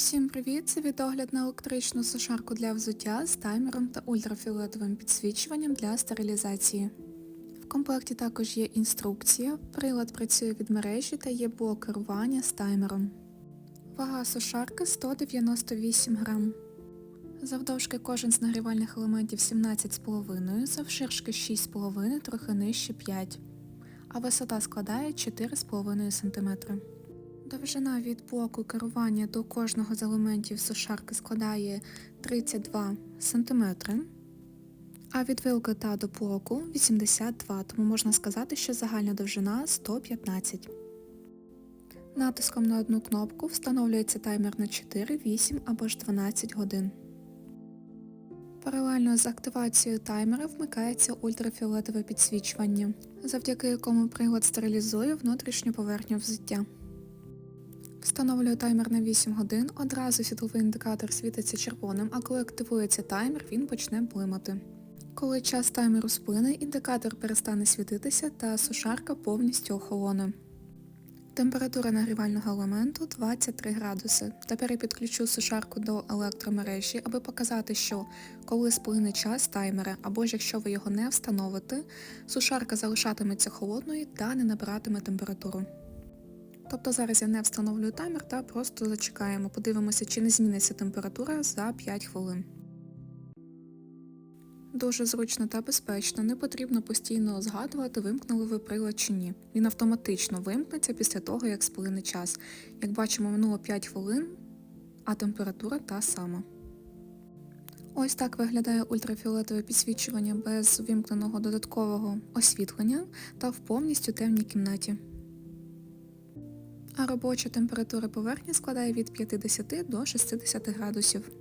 Всім привіт! Це відогляд на електричну сушарку для взуття з таймером та ультрафіолетовим підсвічуванням для стерилізації. В комплекті також є інструкція, прилад працює від мережі та є блок керування з таймером. Вага сушарки 198 грам. Завдовжки кожен з нагрівальних елементів 17,5, завширшки 6,5, трохи нижче 5, а висота складає 4,5 см. Довжина від блоку керування до кожного з елементів сушарки складає 32 см, а від вилки та до блоку 82, тому можна сказати, що загальна довжина 115. Натиском на одну кнопку встановлюється таймер на 4, 8 або ж 12 годин. Паралельно з активацією таймера вмикається ультрафіолетове підсвічування, завдяки якому прилад стерилізує внутрішню поверхню взуття. Встановлюю таймер на 8 годин, одразу світловий індикатор світиться червоним, а коли активується таймер, він почне блимати. Коли час таймеру сплине, індикатор перестане світитися та сушарка повністю охолоне. Температура нагрівального елементу 23 градуси. Тепер я підключу сушарку до електромережі, аби показати, що коли сплине час таймера, або ж якщо ви його не встановите, сушарка залишатиметься холодною та не набиратиме температуру. Тобто зараз я не встановлюю таймер та просто зачекаємо, подивимося, чи не зміниться температура за 5 хвилин. Дуже зручно та безпечно, не потрібно постійно згадувати, вимкнули ви прилад чи ні. Він автоматично вимкнеться після того, як сплине час. Як бачимо, минуло 5 хвилин, а температура та сама. Ось так виглядає ультрафіолетове підсвічування без вимкненого додаткового освітлення та в повністю темній кімнаті а робоча температура поверхні складає від 50 до 60 градусів.